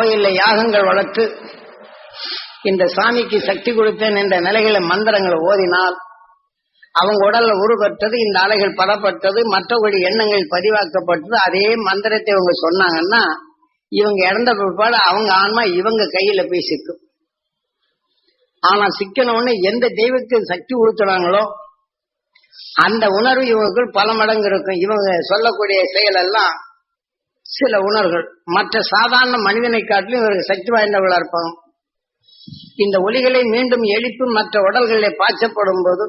கோயில்ல யாகங்கள் வளர்த்து இந்த சாமிக்கு சக்தி கொடுத்தேன் என்ற நிலைகளை மந்திரங்களை ஓதினால் அவங்க உடல்ல உருவற்றது இந்த அலைகள் படப்பட்டது மற்றபடி எண்ணங்கள் பதிவாக்கப்பட்டது. அதே மந்திரத்தை இவங்க சொன்னாங்கன்னா இவங்க இறந்த பிற்பாடு அவங்க ஆன்மா இவங்க கையில போய் சிக்கும். ஆனா சிக்கன உடனே எந்த தெய்வத்துக்கு சக்தி கொடுத்துறாங்களோ அந்த உணர்வு இவங்களுக்கு பல மடங்கு இருக்கும். இவங்க சொல்லக்கூடிய செயல் எல்லாம் சில உணர்வுகள். மற்ற சாதாரண மனிதனை காட்டிலும் இவர்கள் சக்தி வாய்ந்தவர்களா இருப்பாங்க. இந்த ஒலிகளை மீண்டும் எழுப்பி மற்ற உடல்களிலே பாய்ச்சப்படும் போது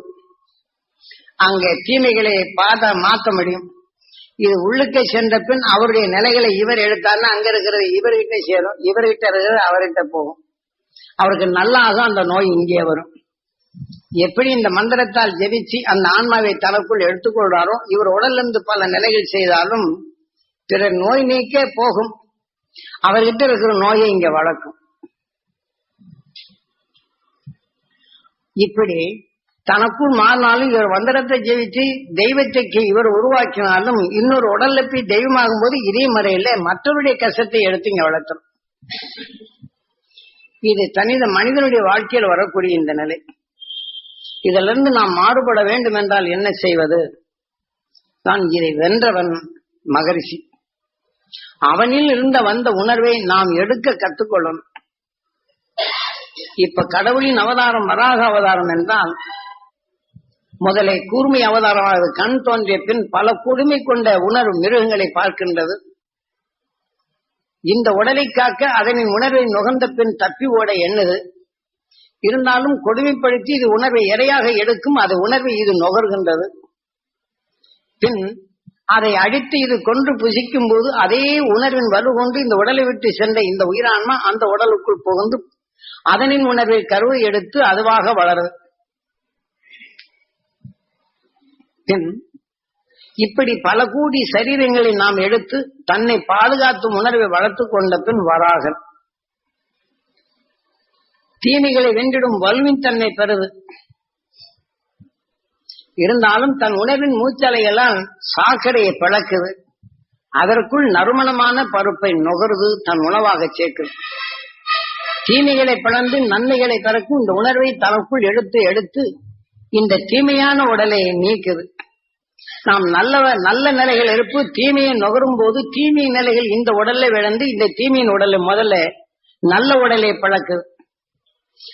அங்கே தீமைகளை பாத மாற்ற முடியும். இது உள்ளுக்கே சென்ற பின் அவருடைய நிலைகளை இவர் எடுத்தாருன்னா அங்க இருக்கிறது இவர்கிட்ட சேரும். இவர்கிட்ட இருக்கிறது அவர்கிட்ட போகும். அவருக்கு நல்லாக அந்த நோய் இங்கே வரும். எப்படி இந்த மந்திரத்தால் ஜெபிச்சு அந்த ஆன்மாவை தனக்குள் எடுத்துக்கொள்றாரோ இவர் உடலிருந்து பல நிலைகள் செய்தாலும் பிறர் நோய் நீக்கே போகும். அவர்கிட்ட இருக்கிற நோயை இங்க வளர்க்கும். இப்படி தனக்குள் மாறினாலும் இவர் மந்திரத்தை ஜெயிச்சு தெய்வத்தை இவர் உருவாக்கினாலும் இன்னொரு உடல்ல போய் தெய்வமாகும் போது இதே முறையில மற்றவருடைய கஷ்டத்தை எடுத்து இங்க வளர்த்தணும் இது தனித மனிதனுடைய வாழ்க்கையில் வரக்கூடிய இந்த நிலை. இதிலிருந்து நாம் மாறுபட வேண்டும் என்றால் என்ன செய்வது? தான் இதை வென்றவன் மகரிஷி. அவனில் இருந்த வந்த உணர்வை நாம் எடுக்க கற்றுக்கொள்ளணும் இப்ப கடவுளின் அவதாரம் வராக அவதாரம் என்றால் முதலை கூர்மை அவதாரமானது கண் தோன்றிய பின் பல கொடுமை கொண்ட உணர்வு மிருகங்களை பார்க்கின்றது. இந்த உடலை காக்க அதனின் உணர்வை நுகர்ந்த பின் தப்பி ஓட எண்ணுது. இருந்தாலும் கொடுமைப்படுத்தி இது உணர்வை இரையாக எடுக்கும் அது உணர்வை இது நுகர்கின்றது. பின் அதை அடித்து இது கொன்று புசிக்கும் போது அதே உணர்வின் வலு கொண்டு இந்த உடலை விட்டு சென்ற இந்த உயிரான்மா அந்த உடலுக்குள் புகுந்து அதனின் உணர்வை கருவை எடுத்து அதுவாக வளருது. பின் இப்படி பல கூடி சரீரங்களை நாம் எடுத்து தன்னை பாதுகாத்தும் உணர்வை வளர்த்து கொண்ட பின் வராகன். தீமைகளை வென்றிடும் வலுவின் தன்னை பெறுது. இருந்தாலும் தன் உணவின் மூச்சலையெல்லாம் சாக்கடையை பழக்குது அதற்குள் நறுமணமான பருப்பை நுகர்வு தன் உணவாக சேர்க்குது தீமைகளை பிளந்து நன்மைகளை பிறக்கும் இந்த உணர்வை தனக்குள் எடுத்து எடுத்து இந்த தீமையான உடலை நீக்குது. நாம் நல்லவ நல்ல நிலைகள் இருப்பு தீமையை நுகரும் போது தீமை நிலைகள் இந்த உடல்ல விழுந்து இந்த தீமையின் உடலை முதல்ல நல்ல உடலை பழக்குது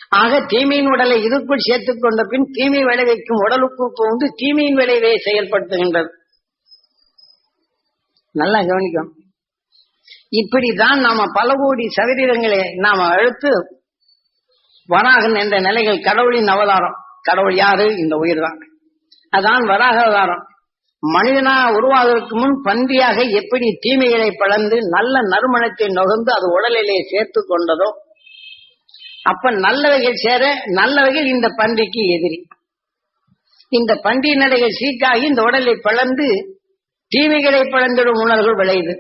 ஆக தீமையின் உடலை இதுக்குள் சேர்த்துக் கொண்ட பின் தீமை விளைவிக்கும் உடலுக்கு புகுந்து தீமையின் விளைவை செயல்படுத்துகின்றது. நல்லா கவனிக்கும் இப்படிதான் நாம பல கோடி சதவீதங்களை நாம அழுத்து வராகன் என்ற நிலைகள் கடவுளின் அவதாரம். கடவுள் யாரு? இந்த உயிர் தான் அதான் வராக அவதாரம். மனிதனா உருவாவதற்கு முன் பன்றியாக எப்படி தீமைகளை பழந்து நல்ல நறுமணத்தை நுகர்ந்து அது உடலிலே சேர்த்து கொண்டதோ அப்ப நல்லவைகள் சேர நல்லவைகள் இந்த பன்றிக்கு எதிரி. இந்த பன்றி நடைகள் சீக்காகி இந்த உடலை பிளந்து தீமைகளை பிளந்திடும் உணர்வுகள் விளையுது.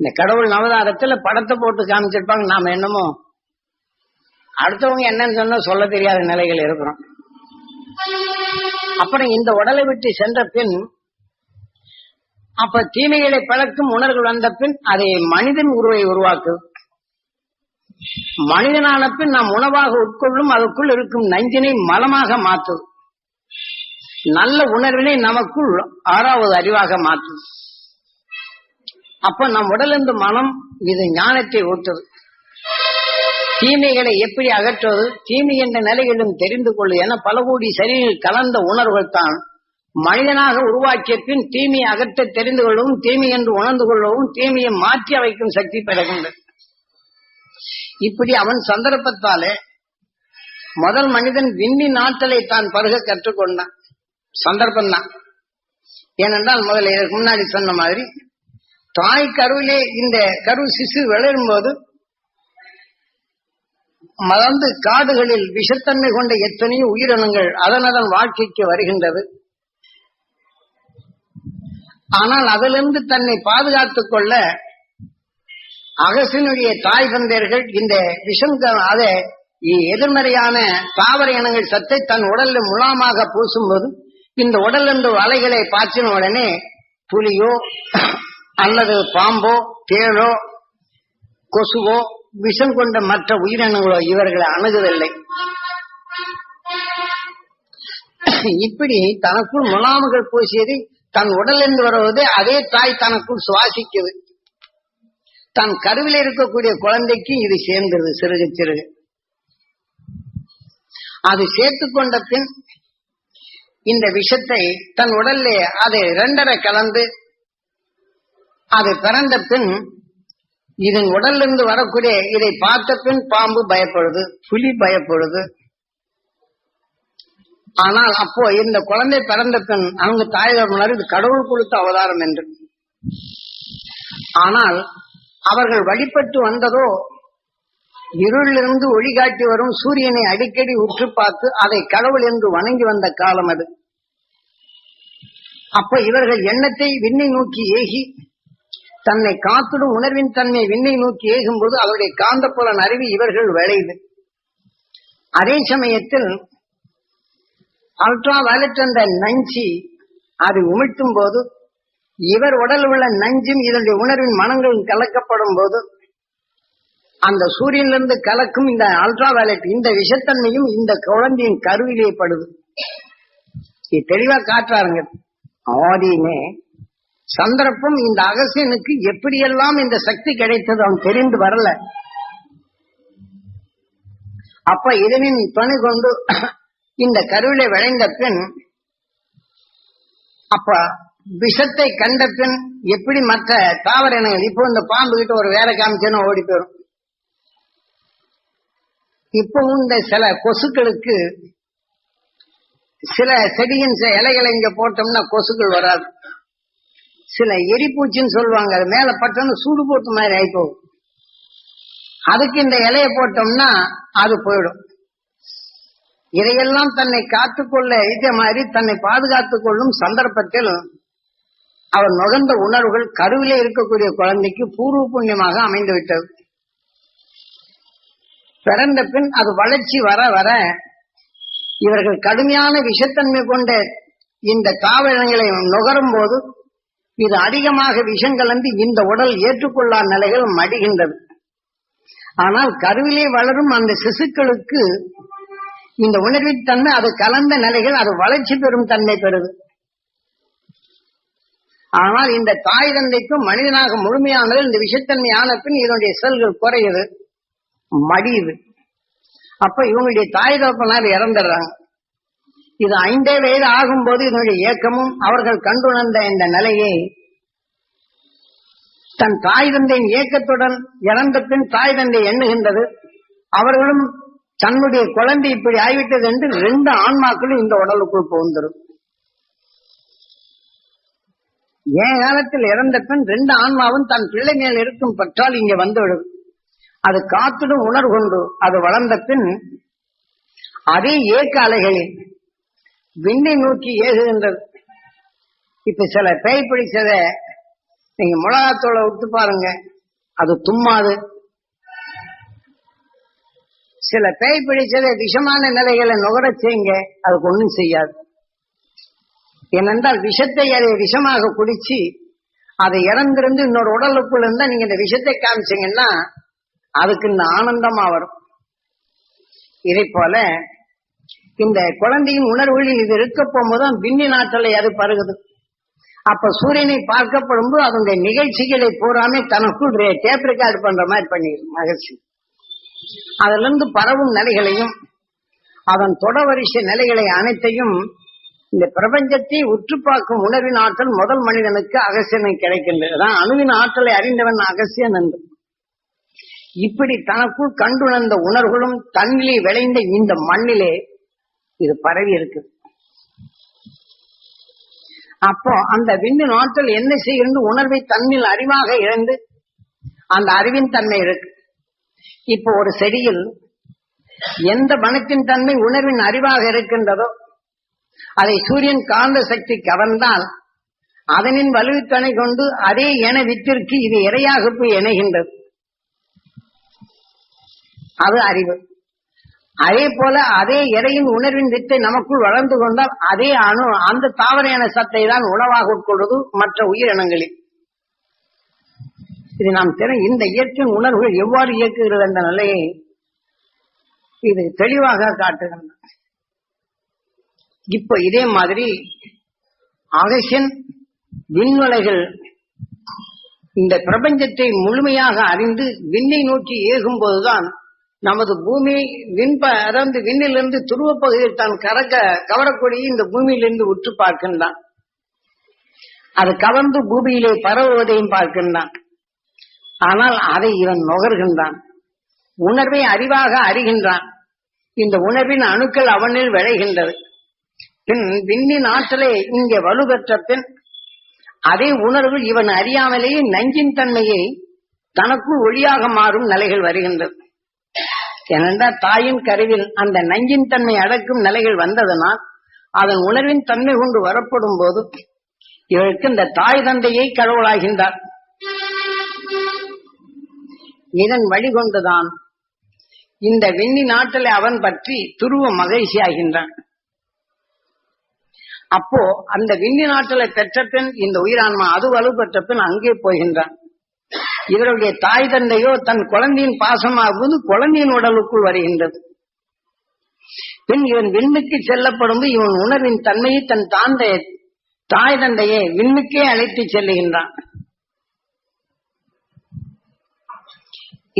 இந்த கடவுள் நவதாரத்துல படத்தை போட்டு காமிச்சிருப்பாங்க. நாம என்னமோ அடுத்தவங்க என்னன்னு சொன்னா சொல்ல தெரியாத நிலைகள் இருக்கிறோம். அப்புறம் இந்த உடலை விட்டு சென்ற பின் அப்ப தீமைகளை பழக்கும் உணர்வு வந்த பின் அதை மனிதன் உருவை உருவாக்குது. மனிதனான பின் நாம் உணவாக உட்கொள்ளும் அதுக்குள் இருக்கும் நஞ்சினை மலமாக மாற்றும் நல்ல உணர்வினை நமக்குள் ஆறாவது அறிவாக மாற்றும் அப்ப நம் உடலிருந்து மனம் இது ஞானத்தை ஊட்டுது தீமைகளை எப்படி அகற்றுவது? தீமை என்ற நிலையிலும் தெரிந்து கொள்ளு என பல கோடி சரியில் கலந்த உணர்வுகள் தான். மனிதனாக உருவாக்கிய பின் தீமையை அகற்ற தெரிந்து கொள்ளவும் தீமை என்று உணர்ந்து கொள்ளவும் தீமையை மாற்றி அமைக்கும் சக்தி பெறுகின்றது இப்படி அவன் சந்தர்ப்பத்தாலே முதல் மனிதன் விண்ணின் ஆற்றலை தான் பருக கற்றுக்கொண்டான். சந்தர்ப்பம் தான் ஏனென்றால் முதல்ல இதற்கு முன்னாடி சொன்ன மாதிரி தாய் கருவிலே இந்த கரு சிசு வளரும் போது மறந்து காடுகளில் விஷத்தன்மை கொண்ட எத்தனையோ உயிரினங்கள் அதன் அதன் வாழ்க்கைக்கு வருகின்றது. ஆனால் அதிலிருந்து தன்னை பாதுகாத்துக் கொள்ள அகசினுடைய தாய் தந்தையர்கள் இந்த விஷம் அதை எதிர்மறையான தாவர இனங்கள் சத்தை தன் உடல்ல முலாமாக பூசும்போது இந்த உடல் என்று அலைகளை பாய்ச்சின உடனே புலியோ அல்லது பாம்போ தேளோ கொசுவோ விஷம் கொண்ட மற்ற உயிரினங்களோ இவர்களை அணுகுவதில்லை இப்படி தனக்குள் முலாமுகள் பூசியது தன் உடலிருந்து வருவது அதே தாய் தனக்குள் சுவாசிக்குது தன் கருவில் இருக்கக்கூடிய குழந்தைக்கு இது சேர்ந்தது சிறுக சிறுக. அது சேர்த்து கொண்ட பின் இந்த விஷத்தை தன் உடல்ல அதை இரண்டரை கலந்து அது பிறந்த பின் இதன் உடலிருந்து வரக்கூடிய இதை பார்த்த பின் பாம்பு பயப்படுது புலி பயப்படுது. ஆனால் அப்போ இந்த குழந்தை பிறந்த பின் அவங்க தாயார் இது கடவுள் கொடுத்த அவதாரம் என்று. ஆனால் அவர்கள் வழிபட்டு வந்ததோ இருளிலிருந்து ஒளி காட்டி வரும் சூரியனை அடிக்கடி உற்று பார்த்து அதை கடவுள் என்று வணங்கி வந்த காலம் அது. அப்ப இவர்கள் எண்ணத்தை விண்ணை நோக்கி ஏகி தன்னை காத்திடும் உணர்வின் தன்மை விண்ணை நோக்கி ஏகும் போது அவருடைய காந்தப்புலன் அறிவு இவர்கள் விளையுது. அதே சமயத்தில் அல்ட்ரா வயலட் என்ற நஞ்சி அது உமிழ்த்தும் போது இவர் உடல் உள்ள நஞ்சும் இதனுடைய உணர்வின் மனங்களும் கலக்கப்படும் போது அந்த சூரியனிலிருந்து கலக்கும் இந்த அல்ட்ரா வயலட் இந்த விஷத்தன்மையும் இந்த குழந்தையின் கருவிலே படுது. இது தெளிவா காட்டுறாருங்க. ஆதியுமே சந்தர்ப்பம் இந்த அகசியனுக்கு எப்படியெல்லாம் இந்த சக்தி கிடைத்தது அவன் தெரிந்து வரல. அப்ப இதனின் துணை கொண்டு இந்த கருவிலை விளைந்த பின் அப்ப விஷத்தை கண்ட பின் எப்படி மற்ற தாவர இனங்கள் இப்போ இந்த பாம்பு கிட்ட ஒரு வேலை காமிச்சேன்னு ஓடி போயிடும் இப்பவும் இந்த சில கொசுக்களுக்கு சில செடியின் சில இலைகளை இங்க போட்டோம்னா கொசுக்கள் வராது. சில எரிப்பூச்சின்னு சொல்லுவாங்க அது மேல பட்டோன்னு சூடு போட்டு மாதிரி ஆயிப்போகும். அதுக்கு இந்த இலையை போட்டோம்னா அது போயிடும். இதையெல்லாம் தன்னை காத்துக்கொள்ள இதே மாதிரி தன்னை பாதுகாத்துக் கொள்ளும் சந்தர்ப்பத்தில் அவர் நுகர்ந்த உணர்வுகள் கருவிலே இருக்கக்கூடிய குழந்தைக்கு பூர்வ புண்ணியமாக அமைந்து விட்டது பிறந்த பின் அது வளர்ச்சி வர வர இவர்கள் கடுமையான விஷத்தன்மை கொண்ட இந்த காவலங்களை நுகரும் போது இது அதிகமாக விஷம் கலந்து இந்த உடல் ஏற்றுக்கொள்ளா நிலைகள் மடிகின்றது. ஆனால் கருவிலே வளரும் அந்த சிசுக்களுக்கு இந்த உணர்வின் தன்மை அது கலந்த நிலைகள் அது வளர்ச்சி பெறும் தன்மை பெறுது. ஆனால் இந்த தாய் தந்தைக்கும் மனிதனாக முழுமையானது இந்த விஷத்தன்மை ஆன பின் இதனுடைய செல்கள் குறையுது மடியுது. அப்ப இவங்களுடைய தாய் தகப்பனார் இறந்துடுறாங்க. இது ஐந்தே வயது ஆகும்போது இதனுடைய இயக்கமும் அவர்கள் கண்டுணர்ந்த இந்த நிலையை தன் தாய் தந்தையின் இயக்கத்துடன் இறந்த பின் தாய் தந்தை எண்ணுகின்றது. அவர்களும் தன்னுடைய குழந்தை இப்படி ஆகிவிட்டது என்று ரெண்டு ஆன்மாக்களும் இந்த உடலுக்குள் புகுந்துடும் என் காலத்தில் இறந்த பின் ரெண்டு ஆன்மாவும் தன் பிள்ளை மேல் இருக்கும் பற்றால் இங்க வந்துவிடும். அது காத்துடும் உணர்வு கொண்டு அது வளர்ந்த பின் அதே ஏக்க அலைகளில் விண்ணை நோக்கி ஏகுகின்றது. இப்ப சில பேய் பிடிச்சத நீங்க மிளகாத்தோட விட்டு பாருங்க. அது தும்மாது. சில பேய் பிடிச்சதை விஷமான நிலைகளை நுகரச் செய்யுங்க. அதுக்கு ஒண்ணும் செய்யாது. ஏனென்றால் விஷத்தை அதை விஷமாக குடிச்சு அதை இறந்திருந்து இன்னொரு உடலுக்குள்ள இருந்தா நீங்க இந்த விஷத்தை காமிச்சீங்கன்னா அதுக்கு இந்த ஆனந்தமா வரும். இதை போல இந்த குழந்தையின் உணர்வுகளில் இது இருக்க போகும்போது விண்ணி ஆற்றலை அது பருகுது. அப்ப சூரியனை பார்க்கப்படும் போது அதனுடைய நிகழ்ச்சிகளை பூராமே தனக்குள் டேப் ரெக்கார்டு பண்ற மாதிரி பண்ணிடும் மகிழ்ச்சி. அதுல இருந்து பரவும் நிலைகளையும் அதன் தொடவரிசை நிலைகளை அனைத்தையும் இந்த பிரபஞ்சத்தை உற்று பார்க்கும் உணர்வின் ஆற்றல் முதல் மனிதனுக்கு அகசியனை கிடைக்கின்றதுதான் அணுவின் ஆற்றலை அறிந்தவன் அகசியன் என்று. இப்படி தனக்குள் கண்டுணர்ந்த உணர்வுகளும் தன்னிலே விளைந்த இந்த மண்ணிலே இது பரவி இருக்கு. அப்போ அந்த விண்ணின் ஆற்றல் என்ன செய்கிறது? உணர்வை தன்னில் அறிவாக இழந்து அந்த அறிவின் தன்மை இருக்கு. இப்போ ஒரு செடியில் எந்த மனத்தின் தன்மை உணர்வின் அறிவாக இருக்கின்றதோ அதை சூரியன் காந்த சக்தி கவர்ந்தால் அதனின் வலுவித்தனை கொண்டு அதே என வித்திற்கு இது இரையாக போய் இணைகின்றது அது அறிவு. அதே போல அதே இறையின் உணர்வின் வித்தை நமக்குள் வளர்ந்து கொண்டால் அதே அணு அந்த தாவர இன சத்தை தான் உணவாக உட்கொள்வது மற்ற உயிரினங்களில் இது நாம் திற இந்த இயற்கையின் உணர்வுகள் எவ்வாறு இயக்குகிறது என்ற நிலையை இது தெளிவாக காட்டுகின்றன. இப்போ இதே மாதிரி அகசியன் விண்வலைகள் இந்த பிரபஞ்சத்தை முழுமையாக அறிந்து விண்ணை நோக்கி ஏகும் போதுதான் நமது பூமி விண்ப அதாவது விண்ணிலிருந்து துருவ பகுதியில் தான் கறக்க கவரக்கூடிய இந்த பூமியிலிருந்து உற்று பார்க்கின்றான். அது கவர்ந்து பூமியிலே பரவுவதையும் பார்க்கின்றான். ஆனால் அதை இவன் நுகர்கின்றான். உணர்வை அறிவாக அறிகின்றான். இந்த உணர்வின் அணுக்கள் அவனில் விளைகின்றது. பின் விண்ணின் ஆற்றலை இங்கே வலுப்பெற்ற பின் அதே உணர்வு இவன் அறியாமலேயே நஞ்சின் தன்மையை தனக்குள் ஒளியாக மாறும் நிலைகள் வருகின்றது. ஏனென்றால் தாயின் கருவில் அந்த நஞ்சின் தன்மை அடக்கும் நிலைகள் வந்ததனால் அதன் உணர்வின் தன்மை கொண்டு வரப்படும் போது இவருக்கு இந்த தாய் தந்தையை கடவுளாகின்றார். இதன் வழிகொண்டுதான் இந்த வெண்ணி நாட்டலை அவன் பற்றி துருவ மகிழ்ச்சி ஆகின்றான் அப்போ அந்த விண்ணின் ஆற்றலை பெற்ற பின் இந்த உயிரான்மா அது வலுப்பெற்ற பின் அங்கே போகின்றான். இவருடைய தாய் தந்தையோ தன் குழந்தையின் பாசமாகுவது குழந்தையின் உடலுக்குள் வருகின்றது. பின் இவன் விண்ணுக்கு செல்லப்படும் இவன் உணர்வின் தன்மையை தன் தாந்தை தாய் தந்தையை விண்ணுக்கே அழைத்து செல்லுகின்றான்.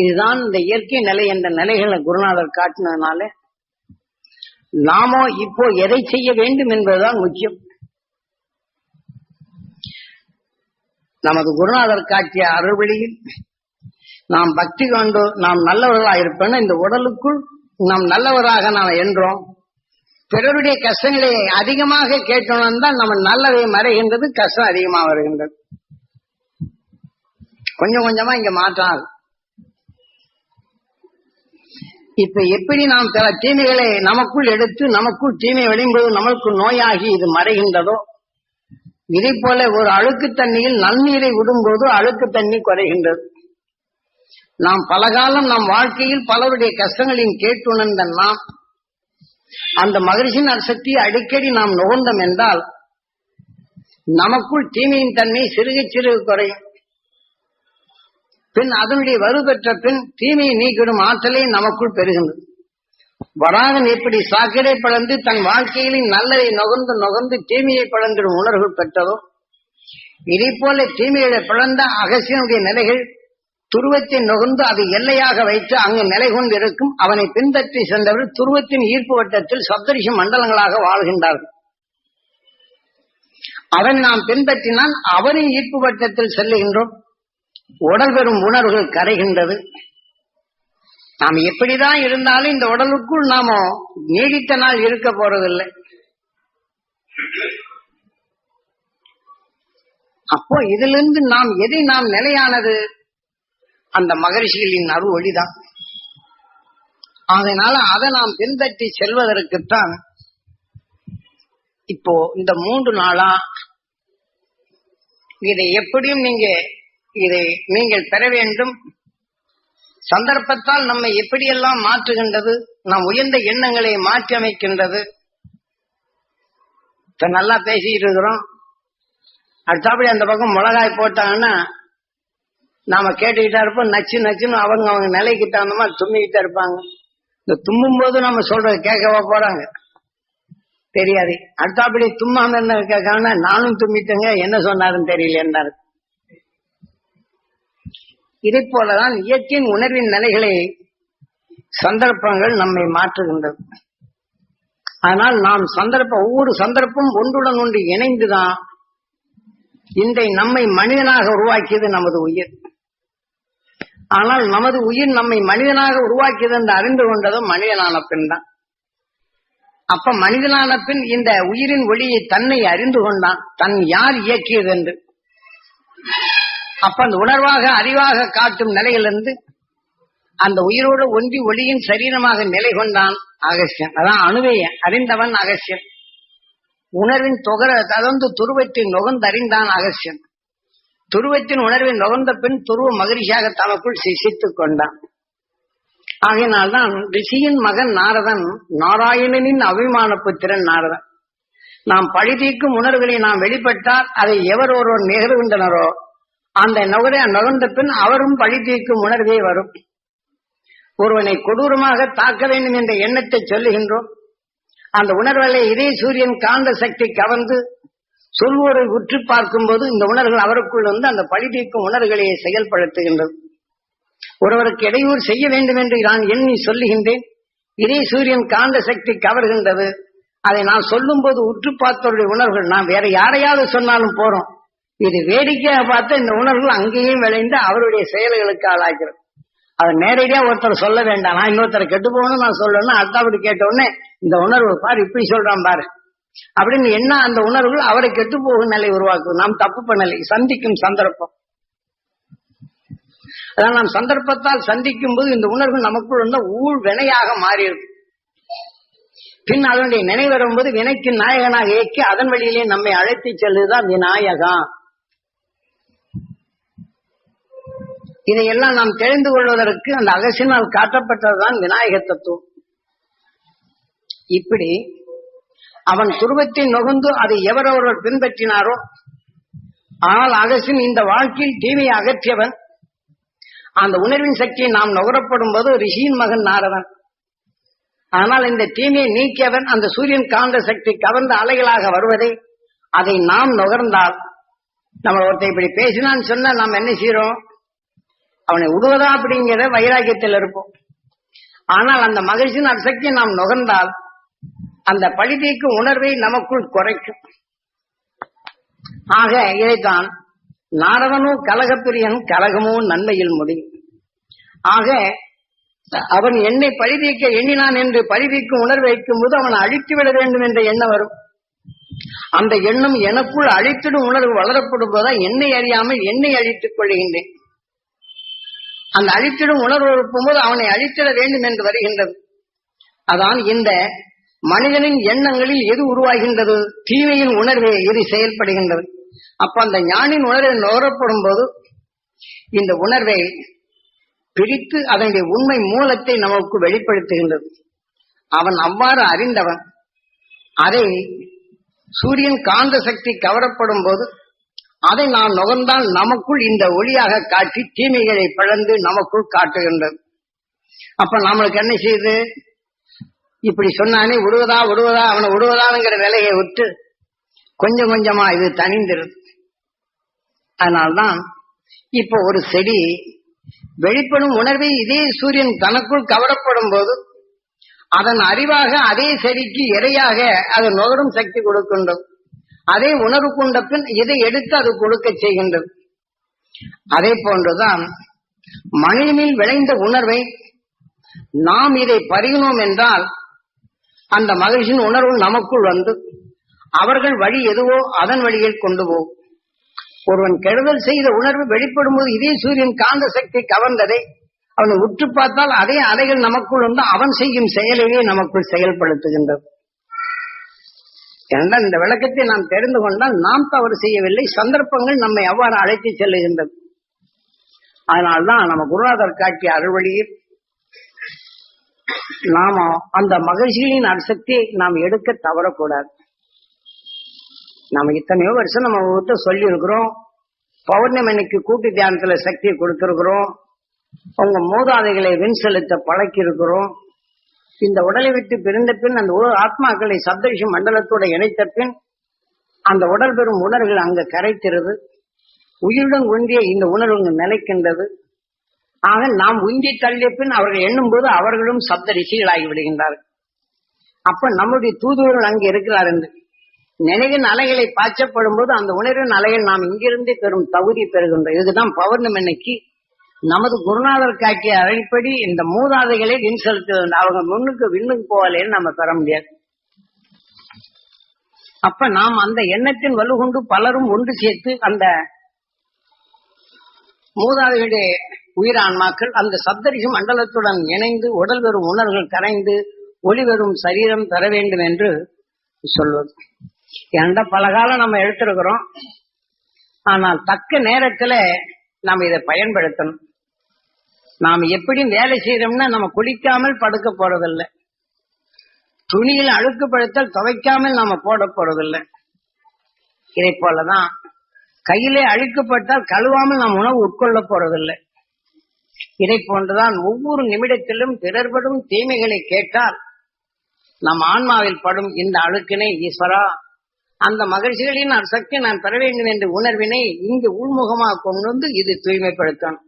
இதுதான் இந்த இயற்கை நிலை என்ற நிலைகளை குருநாதர் காட்டினதுனால நாமோ இப்போ எதை செய்ய வேண்டும் என்பதுதான் முக்கியம். நமது குருநாதர் காட்டிய அறுவழியில் நாம் பக்தி கொண்டு நாம் நல்லவர்களாக இருப்பேன்னு இந்த உடலுக்குள் நாம் நல்லவராக நாம் என்றோம். பிறருடைய கஷ்டங்களை அதிகமாக கேட்டோம்னா தான் நம்ம நல்லதை மறைகின்றது கஷ்டம் அதிகமாக வருகின்றது. கொஞ்சம் கொஞ்சமா இங்க மாற்றாது இப்ப எப்படி நாம் சில தீமைகளை நமக்குள் எடுத்து நமக்குள் தீமை விளையும்போது நமக்கு நோயாகி இது மறைகின்றதோ? இதை போல ஒரு அழுக்கு தண்ணியில் நன்னீரை விடும்போது அழுக்கு தண்ணி குறைகின்றது. நாம் பல காலம் நம் வாழ்க்கையில் பலருடைய கஷ்டங்களையும் கேட்டுணர்ந்த நாம் அந்த மகிழ்ச்சியின் அரசக்தி அடிக்கடி நாம் நுகர்ந்தோம் என்றால் நமக்குள் தீமையின் தன்மை சிறுக சிறுக குறையும். பின் அதனுடைய வலு பெற்ற பின் தீமையை நீக்கிடும் ஆற்றலை நமக்குள் பெறுகின்றது. வராகன் எப்படி சாக்கடை பழந்து தன் வாழ்க்கையில் நல்லதை நுகர்ந்து நுகர்ந்து தீமையை பழந்திடும் உணர்வு பெற்றதோ இதை போல தீமையை பிளந்த அகசியனுடைய நிலைகள் துருவத்தை நுகர்ந்து அதை எல்லையாக வைத்து அங்கு நிலை கொண்டு இருக்கும் அவனை பின்பற்றி சென்றவர் துருவத்தின் ஈர்ப்பு வட்டத்தில் சப்தரிஷ மண்டலங்களாக வாழ்கின்றார்கள். அவன் நாம் பின்பற்றினால் அவரின் ஈர்ப்பு வட்டத்தில் செல்லுகின்றோம். உடல் பெறும் உணர்வுகள் கரைகின்றது. நாம் எப்படிதான் இருந்தாலும் இந்த உடலுக்குள் நாம நீடித்த நாள் இருக்க போறதில்லை. அப்போ இதிலிருந்து நாம் எதை நாம் நிலையானது? அந்த மகரிஷிகளின் அரு ஒளிதான். அதனால அதை நாம் பின்பற்றி செல்வதற்குத்தான் இப்போ இந்த மூன்று நாளா இதை எப்படியும் நீங்க இதை நீங்கள் பெற வேண்டும். சந்தர்ப்பத்தால் நம்மை எப்படியெல்லாம் மாற்றுகின்றது நாம் உயர்ந்த எண்ணங்களை மாற்றி அமைக்கின்றது இப்ப நல்லா பேசிக்கிட்டு இருக்கிறோம். அடுத்தாப்படி அந்த பக்கம் மிளகாய் போட்டாங்கன்னா நாம கேட்டுக்கிட்டா இருப்போம் நச்சு நச்சுன்னு அவங்க அவங்க நிலைக்கு தகுந்த மாதிரி தும்மிக்கிட்டே இருப்பாங்க. இந்த தும்மும் போது நம்ம சொல்றது கேட்கவா போறாங்க. தெரியாது. அடுத்தாப்படி தும்மாம என்ன கேட்காங்கன்னா நானும் தும்மிட்டேங்க என்ன சொன்னாருன்னு தெரியல என்றாரு இதை போலதான் இயற்கையின் உணர்வின் நிலைகளை சந்தர்ப்பங்கள் நம்மை மாற்றுகின்றது. ஆனால் நாம் சந்தர்ப்பம் ஒவ்வொரு சந்தர்ப்பம் ஒன்றுடன் ஒன்று இணைந்துதான் இந்த நம்மை மனிதனாக உருவாக்கியது நமது உயிர். ஆனால் நமது உயிர் நம்மை மனிதனாக உருவாக்கியது என்று அறிந்து கொண்டதும் மனிதனான பின் தான். அப்ப மனிதனான பின் இந்த உயிரின் ஒளியை தன்னை அறிந்து கொண்டான். தன் யார் இயக்கியது என்று. அப்ப அந்த உணர்வாக அறிவாக காட்டும் நிலையிலிருந்து அந்த உயிரோடு ஒன்றி ஒளியின் சரீரமாக நிலை கொண்டான் அகசியன் அதான் அணுவைய அறிந்தவன் அகசியன் உணர்வின் தொகர தகர்ந்து துருவத்தின் நுகர்ந்தறிந்தான் அகசியன் துருவத்தின் உணர்வின் நுகர்ந்த பின் துருவ மகிழ்ச்சியாக தனக்குள் சிசித்துக் கொண்டான். ஆகையினால்தான் ரிஷியின் மகன் நாரதன் நாராயணனின் அபிமான புத்திரன் நாரதன். நாம் பழி தீர்க்கும் உணர்வுகளை நாம் வெளிப்பட்டால் அதை எவர் ஒருவர் நிகழ்கின்றனரோ? அந்த நுகரை நுகர்ந்த பின் அவரும் பழி தீர்க்கும் உணர்வே வரும். ஒருவனை கொடூரமாக தாக்க வேண்டும் என்ற எண்ணத்தை சொல்லுகின்றோம். அந்த உணர்வலை இதே சூரியன் காந்த சக்தி கவர்ந்து சொல்வோரை உற்று பார்க்கும்போது இந்த உணர்வுகள் அவருக்குள் வந்து அந்த பழி தீர்க்கும் உணர்வுகளையே செயல்படுத்துகின்றது ஒருவருக்கு இடையூறு செய்ய வேண்டும் என்று நான் எண்ணி சொல்லுகின்றேன். இதே சூரியன் காந்த சக்தி கவர்கின்றது. அதை நான் சொல்லும் போது உற்று பார்த்தவருடைய உணர்வுகள் நான் வேற யாரையாவது சொன்னாலும் போறோம். இது வேடிக்கையாக பார்த்து இந்த உணர்வுகள் அங்கேயும் விளைந்து அவருடைய செயல்களுக்கு ஆளாகிறது. அதை நேரடியா ஒருத்தர் சொல்ல வேண்டாம். நான் இன்னொருத்தர் கெட்டு போகணும்னு நான் சொல்லணும் அடுத்தபடி கேட்ட உடனே இந்த உணர்வு பாரு இப்படி சொல்றான் பாரு. அப்படின்னு என்ன அந்த உணர்வுகள் அவரை கெட்டு போகும் நிலை உருவாக்கும் நாம் தப்பு பண்ணலை. சந்திக்கும் சந்தர்ப்பம். அதான் நாம் சந்தர்ப்பத்தால் சந்திக்கும் போது இந்த உணர்வு நமக்குள் இருந்த ஊழ் வினையாக மாறியிருக்கு பின் அதனுடைய நினைவு வரும்போது வினைக்கு நாயகனாக இயக்கி அதன் வழியிலே நம்மை அழைத்து செல்லுதான் விநாயகா. இதையெல்லாம் நாம் தெரிந்து கொள்வதற்கு அந்த அகசினால் காட்டப்பட்டதுதான் விநாயக தத்துவம். இப்படி அவன் துருவத்தை நுகர்ந்து அதை எவரவர்கள் பின்பற்றினாரோ ஆனால் அகசின் இந்த வாழ்க்கையில் தீமையை அகற்றியவன். அந்த உணர்வின் சக்தியை நாம் நுகரப்படும் போது ரிஷியின் மகன் நாரவன் ஆனால் இந்த தீமையை நீக்கியவன் அந்த சூரியன் காந்த சக்தி கவர்ந்த அலைகளாக வருவதை அதை நாம் நுகர்ந்தால் நம்ம ஒருத்தர் இப்படி பேசினான்னு சொன்னா நாம் என்ன செய்யறோம்? அவனை விடுவதா அப்படிங்கிற வைராக்கியத்தில் இருப்போம். ஆனால் அந்த மகிழ்ச்சியின் அசக்தியை நாம் நுகர்ந்தால் அந்த பழிதீக்கும் உணர்வை நமக்குள் குறைக்கும். ஆக இதைத்தான் நாரதனும் கலகப்பிரியன் கலகமும் நன்மையில் முடியும். ஆக அவன் என்னை பழிதீக்க எண்ணினான் என்று பழிதீக்கும் உணர்வு வைக்கும் போது அவன் அழித்து விட வேண்டும் என்ற எண்ணம் வரும். அந்த எண்ணம் எனக்குள் அழித்திடும் உணர்வு வளரப்படும் போதா என்னை அறியாமல் என்னை அழித்துக் கொள்கின்றேன் அந்த அழித்திடும் உணர்வு இருக்கும்போது அவனை அழித்திட வேண்டும் என்று வருகின்றது. அதான் இந்த மனிதனின் எண்ணங்களில் எது உருவாகின்றது? தீமையின் உணர்வே எது செயல்படுகின்றது. அப்ப அந்த ஞானின் உணர்வை நுகரப்படும் போது இந்த உணர்வை பிரித்து அதனுடைய உண்மை மூலத்தை நமக்கு வெளிப்படுத்துகின்றது. அவன் அவ்வாறு அறிந்தவன். அதை சூரியன் காந்த சக்தி கவரப்படும் போது அதை நாம் நுகர்ந்தால் நமக்குள் இந்த ஒளியாக காட்டி தீமைகளை பிளந்து நமக்குள் காட்டுகின்றது. அப்ப நம்மளுக்கு என்ன செய்யுது? இப்படி சொன்னானே விடுவதா விடுவதா அவனை விடுவதாங்கிற வேலையை விட்டு கொஞ்சம் கொஞ்சமா இது தனிந்திருது அதனால்தான் இப்போ ஒரு செடி வெளிப்படும் உணர்வை இதே சூரியன் தனக்குள் கவரப்படும் போது அதன் அறிவாக அதே செடிக்கு இரையாக அது நுகரும் சக்தி கொடுக்கின்றது. அதே உணர்வு கொண்ட பின் இதை எடுத்து அது கொடுக்க செய்கின்றது. அதே போன்றுதான் மனிதனில் விளைந்த உணர்வை நாம் இதை பருகினோம் என்றால் அந்த மகிழ்ச்சியின் உணர்வு நமக்குள் வந்து அவர்கள் வழி எதுவோ அதன் வழியில் கொண்டு போகும். ஒருவன் கெடுதல் செய்த உணர்வு வெளிப்படும் போது இதே சூரியன் காந்த சக்தி கவர்ந்ததை அவனை உற்று பார்த்தால் அதே அலைகள் நமக்குள் வந்து அவன் செய்யும் செயலையே நமக்குள் செயல்படுத்துகின்றது. ஏனென்றால் இந்த விளக்கத்தை நாம் தெரிந்து கொண்டால் நாம் தவறு செய்யவில்லை. சந்தர்ப்பங்கள் நம்மை அவ்வாறு அழைத்து செல்லுகின்றது. அதனால்தான் நம்ம குருநாதர் காட்டிய அறுவழியில் நாம அந்த மகிழ்ச்சிகளின் அசக்தியை நாம் எடுக்க தவறக்கூடாது. நாம இத்தனையோ வருஷம் நம்ம விட்டு சொல்லி இருக்கிறோம் பௌர்ணமிக்கு கூட்டு தியானத்துல சக்தியை கொடுத்திருக்கிறோம். உங்க மூதாதைகளை வின் செலுத்த பழக்கி இருக்கிறோம் இந்த உடலை விட்டு பிரிந்த பின் அந்த ஆத்மாக்களை சப்தரிஷி மண்டலத்தோட இணைத்த பின் அந்த உடல் பெறும் உணர்வுகள் அங்க கரைக்கிறது. உயிருடன் ஒன்றிய இந்த உணர்வு நிலைக்கின்றது. ஆக நாம் உந்தி தள்ளிய பின் அவர்கள் எண்ணும் போது அவர்களும் சப்த ரிஷிகளாகி விடுகின்றார்கள் அப்ப நம்முடைய தூதுவர்கள் அங்கு இருக்கிறார் என்று. நினைவின் அலைகளை பாய்ச்சப்படும் போது அந்த உணர்வின் அலைகள் நாம் இங்கிருந்தே பெறும் தகுதி பெறுகின்றோம். இதுதான் பௌர்ணமி அன்னைக்கு நமது குருநாதர் காட்டிய அழைப்படி இந்த மூதாதைகளை வின் செலுத்த வேண்டும். அவங்க முன்னுக்கு விண்ணுக்கு போகலேன்னு நம்ம பெற முடியாது. அப்ப நாம் அந்த எண்ணத்தின் வலுகொண்டு பலரும் ஒன்று சேர்த்து அந்த மூதாதைகளுடைய உயிரான்மாக்கள் அந்த சப்தரிஷி மண்டலத்துடன் இணைந்து உடல் வரும் உணர்வுகள் கரைந்து ஒளி வரும் சரீரம் தர வேண்டும் என்று சொல்வது. ஏன்டா பல காலம் நம்ம எடுத்திருக்கிறோம். ஆனால் தக்க நேரத்துல நாம் இதை பயன்படுத்தணும். நாம் எப்படி வேலை செய்யறோம்னா நம்ம குளிக்காமல் படுக்க போறதில்லை. துணியில் அழுக்கு அழுக்குப்படுத்தல் துவைக்காமல் நாம போட போறதில்லை. இதை போலதான் கையிலே அழுக்கப்பட்டால் கழுவாமல் நாம் உணவு உட்கொள்ள போறதில்லை. இதை போன்றுதான் ஒவ்வொரு நிமிடத்திலும் பிறர்படும் தீமைகளை கேட்டால் நம் ஆன்மாவில் படும் இந்த அழுக்கினை ஈஸ்வரா அந்த மகிழ்ச்சிகளின் சக்தி நான் பெற வேண்டும் என்ற உணர்வினை இங்கு உள்முகமாக கொண்டு வந்து இது தூய்மைப்படுத்தணும்.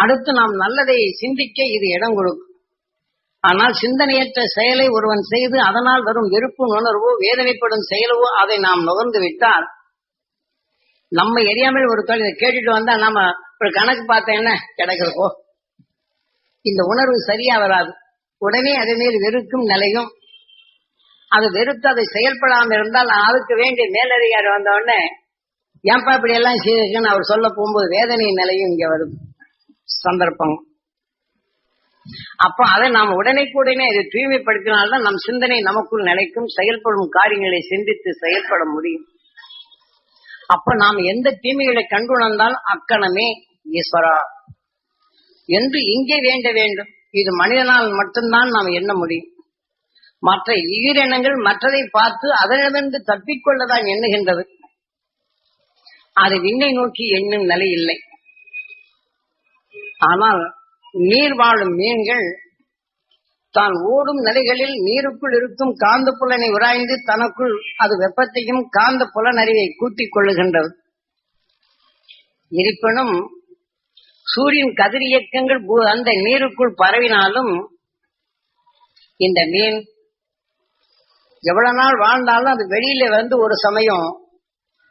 அடுத்து நாம் நல்லதை சிந்திக்க இது இடம் கொடுக்கும். ஆனால் சிந்தனையற்ற செயலை ஒருவன் செய்து அதனால் வரும் வெறுப்பு உணர்வோ வேதனைப்படும் செயலவோ அதை நாம் நுகர்ந்து விட்டால் நம்ம எரியாமல் ஒரு தொழில் இதை கேட்டுட்டு வந்தா நாம ஒரு கணக்கு பார்த்த என்ன? கிடைக்கிறப்போ. இந்த உணர்வு சரியா வராது. உடனே அதே மேல் வெறுக்கும் நிலையும் அது வெறுத்து அதை செயல்படாம இருந்தால் அதுக்கு வேண்டிய மேலதிகாரி வந்த உடனே ஏன்பா இப்படி எல்லாம் செய்யுன்னு அவர் சொல்ல போகும்போது வேதனை நிலையும் இங்க வருது. சந்தர்ப்பம். அப்ப அதை நாம் உடனே இதை தூய்மைப்படுத்தினால்தான் நம் சிந்தனை நமக்குள் நிலைக்கும் செயல்படும் காரியங்களை சிந்தித்து செயல்பட முடியும். அப்ப நாம் எந்த தீமைகளை கண்டுணர்ந்தால் அக்கணமே ஈஸ்வரா. என்று இங்கே வேண்ட வேண்டும். இது மனிதனால் மட்டும்தான் நாம் எண்ண முடியும். மற்ற உயிரினங்கள் மற்றதை பார்த்து அதனிடமிருந்து தப்பிக்கொள்ளதான் எண்ணுகின்றது. அது விண்ணை நோக்கி எண்ணும் நிலை இல்லை. ஆனால் நீர் வாழும் மீன்கள் தான் ஓடும் நிலைகளில் நீருக்குள் இருக்கும் காந்த புலனை உராய்ந்து தனக்குள் அது வெப்பத்தையும் காந்த புலனறிவை கூட்டிக் கொள்ளுகின்றது. இருப்பினும் சூரியன் கதிரியக்கங்கள் பூ- அந்த நீருக்குள் பரவினாலும் இந்த மீன் எவ்வளவு நாள் வாழ்ந்தாலும் அது வெளியில வந்து ஒரு சமயம்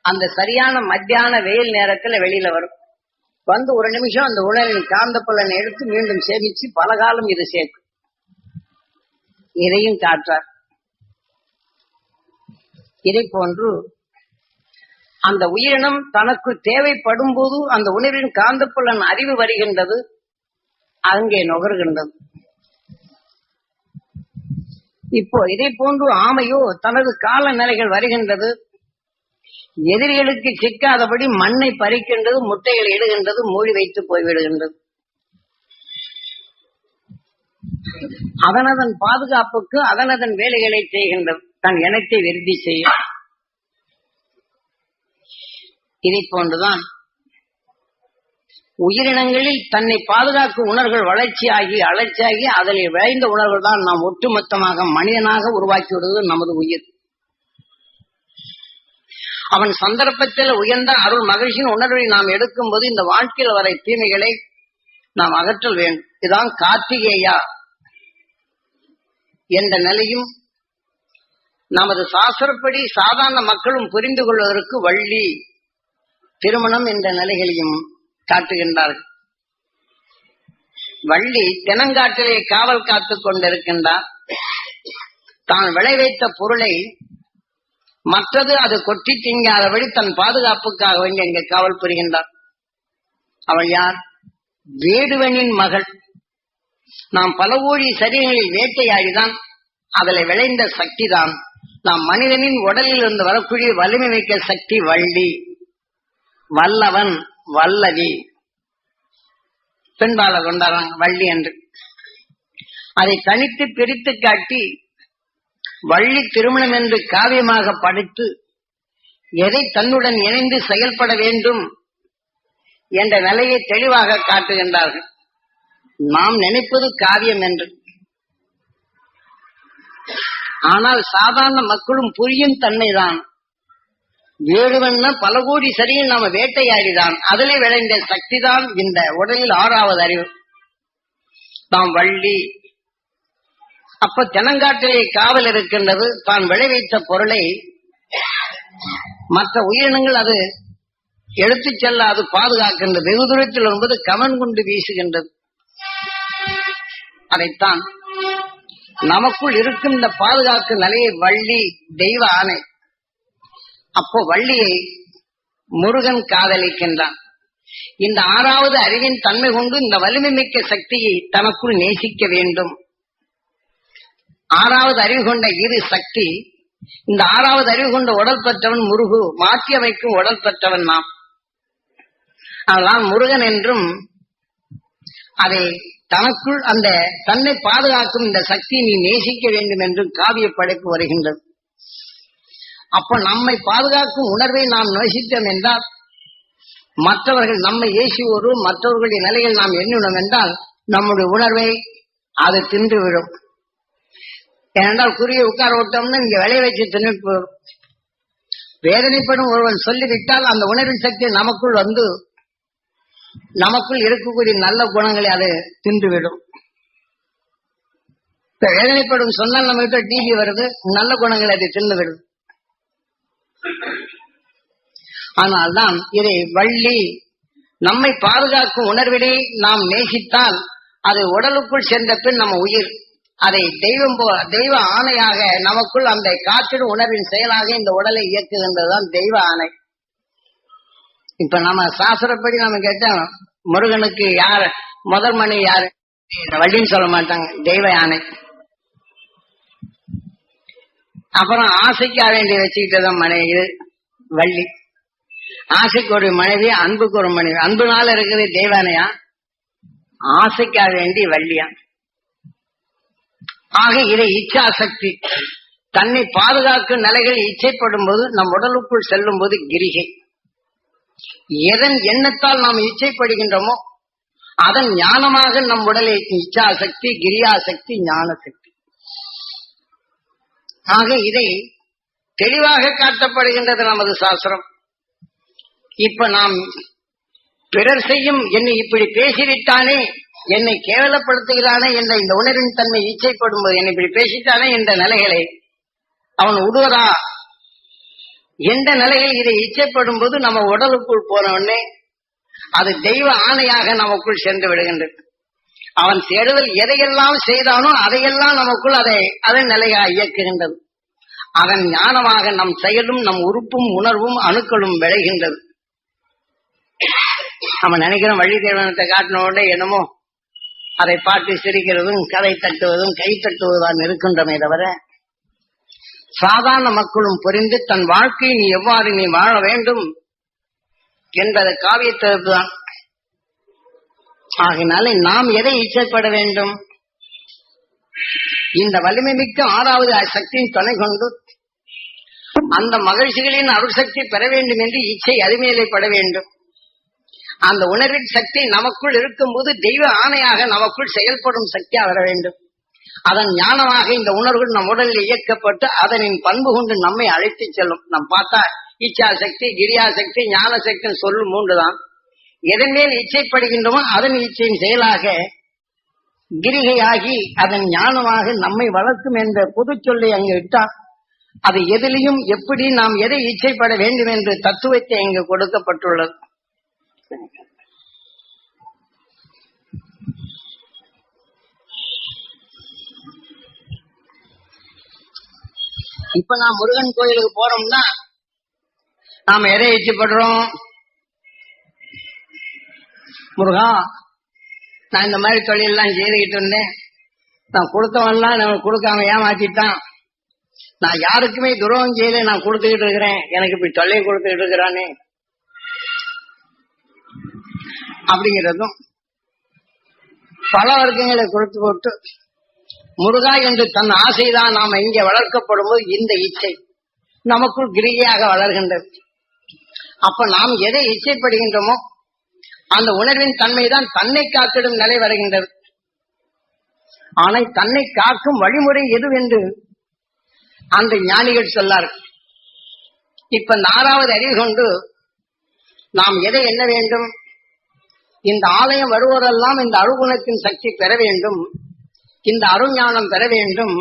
அந்த சரியான மத்தியான வெயில் நேரத்துல வெளியில வரும். வந்து ஒரு நிமிஷம் அந்த உணவின் காந்த பலனை எடுத்து மீண்டும் சேமிச்சு பல காலம் இது சேர்க்கும். இதையும் காற்றார். இதை போன்று அந்த உயிரினம் தனக்கு தேவைப்படும் போது அந்த உணவின் காந்தப்புலன் அறிவு வருகின்றது. அங்கே நுகர்கின்றது. இப்போ இதை போன்று ஆமையோ தனது கால நிலைகள் வருகின்றது. எதிரிகளுக்கு சிக்காதபடி மண்ணை பறிக்கின்றது முட்டைகளை இடுகின்றது மூடி வைத்து போய்விடுகின்றது. அதனதன் பாதுகாப்புக்கு அதனதன் வேலைகளை செய்கின்றது தன் இனத்தை விருதி செய்யும். இதை போன்றுதான் உயிரினங்களில் தன்னை பாதுகாக்கும் உணர்வுகள் வளர்ச்சியாகி அலர்ச்சியாகி அதில் விளைந்த உணர்வுகள் தான் நாம் ஒட்டுமொத்தமாக மனிதனாக உருவாக்கி விடுவது நமது உயிர். அவன் சந்தர்ப்பத்தில் உயர்ந்த அருள் மகிழ்ச்சியின் உணர்வை நாம் எடுக்கும் போது இந்த வாழ்க்கையில் வரை தீமைகளை நாம் அகற்றல் வேண்டும். இதுதான் கார்த்திகேயா என்ற நிலையும் நமது சாஸ்திரப்படி சாதாரண மக்களும் புரிந்து கொள்வதற்கு வள்ளி திருமணம் என்ற நிலைகளையும் காட்டுகின்றார்கள். வள்ளி தெனங்காட்டிலே காவல் காத்துக் கொண்டிருக்கின்றார். தான் விளைவித்த பொருளை மற்றது அது கொட்டி திங்காதபடி தன் பாதுகாப்புக்காக வேண்டி அங்கே காவல் புரிகின்றார். அவள் யார்? வேடுவனின் மகள். நாம் பல ஊழி சரீரங்களில் வேட்டையாடிதான் அதில் விளைந்த சக்தி தான் நாம் மனிதனின் உடலில் இருந்து வரக்கூடிய வலிமை மிக்க சக்தி வள்ளி. வல்லவன் வல்லவி. பெண்பாளர் கொண்டாடுறாங்க வள்ளி என்று. அதை தனித்து பிரித்து காட்டி வள்ளி திருமணம் என்று காவியமாக படித்து எதை தன்னுடன் இணைந்து செயல்பட வேண்டும் என்ற நிலையை தெளிவாக காட்டுகின்றார்கள். நாம் நினைப்பது காவியம் என்று. ஆனால் சாதாரண மக்களும் புரியும் தன்மைதான். வேடுவன்னா பல கோடி சரியில் நாம வேட்டையாடிதான். அதிலே விளைந்த சக்திதான் இந்த உடலில் ஆறாவது அறிவு. நாம் வள்ளி அப்ப தென்னங்காட்டிலே காவல் இருக்கின்றது. தான் விளைவித்த பொருளை மற்ற உயிரினங்கள் அது எடுத்துச் செல்ல அது பாதுகாக்கின்றது. வெகு தூரத்தில் என்பது கமன் கொண்டு வீசுகின்றது. அதைத்தான் நமக்குள் இருக்கும் இந்த பாதுகாக்கும் நிலையை வள்ளி தெய்வ ஆணை. அப்போ வள்ளியை முருகன் காதலிக்கின்றான். இந்த ஆறாவது அறிவின் தன்மை கொண்டு இந்த வலிமை மிக்க சக்தியை தனக்குள் நேசிக்க வேண்டும். ஆறாவது அறிவு கொண்ட இரு சக்தி. இந்த ஆறாவது அறிவு கொண்ட உடல் பெற்றவன் முருகு மாற்றி அமைக்கும் உடல் பெற்றவன் நாம் அதனால் முருகன் என்றும் அதை தனக்குள் அந்த தன்னை பாதுகாக்கும் இந்த சக்தியை நீ நேசிக்க வேண்டும் என்றும் காவிய படைப்பு வருகின்றது. அப்ப நம்மை பாதுகாக்கும் உணர்வை நாம் நேசித்தோம் என்றால் மற்றவர்கள் நம்மை ஏசுவோரு மற்றவர்களுடைய நிலையில் நாம் எண்ணினோம் என்றால் நம்முடைய உணர்வை அது தின்றுவிடும். ஏனென்றால் குறிய உட்கார விட்டோம்னு இங்க விளைய வச்சு தின்னுட்டு போயிடும் வேதனைப்படும் ஒருவன் சொல்லிவிட்டால் அந்த உணர்வின் சக்தி நமக்குள் வந்து நமக்குள் இருக்கக்கூடிய நல்ல குணங்களை அது தின்றுவிடும். இப்ப வேதனைப்படும் சொன்னால் நம்ம கிட்ட டிவி வருது நல்ல குணங்களை அதை தின்னு விடும் ஆனால்தான் இதை வள்ளி நம்மை பாதுகாக்கும் உணர்வினை நாம் நேசித்தால் அது உடலுக்குள் சென்ற பின் நம்ம உயிர். அதை தெய்வம் போ தெய்வ ஆணையாக நமக்குள் அந்த காற்றின் உணர்வின் செயலாக இந்த உடலை இயக்குகின்றதுதான் தெய்வ ஆணை. இப்ப நம்ம சாஸ்திரப்படி நம்ம கேட்டோம் முருகனுக்கு யார் முதல் மணி யாரு? வள்ளின்னு சொல்ல மாட்டாங்க தெய்வ யானை. அப்புறம் ஆசைக்கு வேண்டி வச்சுக்கிட்டதான் மனைவி வள்ளி. ஆசைக்கு ஒரு மனைவி அன்புக்கு ஒரு மனைவி. அன்புனால இருக்குது தெய்வானையா ஆசைக்காக வேண்டி வள்ளியா? ஆக இதை இச்சா சக்தி தன்னை பாதுகாக்கும் நிலைகள் இச்சைப்படும் போது நம் உடலுக்குள் செல்லும் போது கிரிகை. எதன் எண்ணத்தால் நாம் இச்சைப்படுகின்றோமோ அதன் ஞானமாக நம் உடலை இச்சா சக்தி கிரியா ஞான சக்தி ஆக இதை தெளிவாக காட்டப்படுகின்றது நமது சாஸ்திரம். இப்ப நாம் பிறர் செய்யும் என்னை இப்படி பேசிவிட்டானே என்னை கேவலப்படுத்துகிறானே என்ற இந்த உணர்வின் தன்மை இச்சைப்படும் போது என்னை இப்படி பேசிட்டானே என்ற நிலைகளை அவன் விடுவதா எந்த நிலையில் இதை இச்சைப்படும் போது நம்ம உடலுக்குள் போன உடனே அது தெய்வ ஆணையாக நமக்குள் சென்று விடுகின்றது. அவன் தேடுதல் எதையெல்லாம் செய்தானோ அதையெல்லாம் நமக்குள் அதை அதன் நிலையாக இயக்குகின்றது. அதன் ஞானமாக நம் செயலும் நம் உறுப்பும் உணர்வும் அணுக்களும் விளைகின்றது. நம்ம நினைக்கிறோம் வழி தேவனத்தை காட்டின உடனே என்னமோ அதை பார்த்து சிரிக்கிறதும் கதை தட்டுவதும் கை தட்டுவதுதான் இருக்கின்றமே தவிர சாதாரண மக்களும் புரிந்து தன் வாழ்க்கையை நீ எவ்வாறு நீ வாழ வேண்டும் என்பது காவியத்திற்குதான் ஆகினாலே நாம் எதை இச்சைப்பட வேண்டும்? இந்த வலிமை மிக்க ஆறாவது சக்தியின் துணை கொண்டு அந்த மகிழ்ச்சிகளின் அருள்சக்தி பெற வேண்டும் என்று இச்சை அருமையிலைப்பட வேண்டும். அந்த உணர்வின் சக்தி நமக்குள் இருக்கும்போது தெய்வ ஆணையாக நமக்குள் செயல்படும் சக்தியா வர வேண்டும். அதன் ஞானமாக இந்த உணர்வு நம் உடலில் இயக்கப்பட்டு அதனின் பண்பு கொண்டு நம்மை அழைத்து செல்லும். நாம் பார்த்தா இச்சா சக்தி கிரியா சக்தி ஞான சக்தின்னு சொல்லும் மூன்றுதான். எதன் மேல் இச்சைப்படுகின்றோமோ அதன் இச்சையின் செயலாக கிரிகையாகி அதன் ஞானமாக நம்மை வளர்க்கும் என்ற பொது சொல்லை அங்கு இட்டார். அது எதிலையும் எப்படி நாம் எதை இச்சைப்பட வேண்டும் என்று தத்துவத்தை இங்கு கொடுக்கப்பட்டுள்ளது. இப்ப நான் முருகன் கோயிலுக்கு போறோம்னா நாம எதை எச்சப்படுறோம்? முருகா நான் இந்த மாதிரி தொழிலெல்லாம் செய்துகிட்டு இருந்தேன். நான் கொடுத்தவன்லாம் நம்ம கொடுக்காம ஏமாத்திட்டான். நான் யாருக்குமே துரோகம் செய்யல நான் கொடுத்துக்கிட்டு இருக்கிறேன். எனக்கு இப்படி தொல்லை கொடுத்துக்கிட்டு இருக்கிறானே. அப்படிங்கிறதும் பல வர்க்கங்களை கொடுத்து போட்டு முருகா என்று தன் ஆசைதான் நாம் இங்கே வளர்க்கப்படும் போது இந்த இச்சை நமக்குள் கிரியாக வளர்கின்றது. அப்ப நாம் எதை இச்சைப்படுகின்றோமோ அந்த உணர்வின் தன்மைதான் தன்னை காத்திடும் நிலை வருகின்றது. ஆனால் தன்னை காக்கும் வழிமுறை எது என்று அந்த ஞானிகள் சொல்லார். இப்ப நாலாவது அறிவு கொண்டு நாம் எதை எண்ண வேண்டும்? இந்த ஆலயம் வருவோரெல்லாம் இந்த அருகுணத்தின் சக்தி பெற வேண்டும். இந்த அருஞானம் பெற வேண்டும்.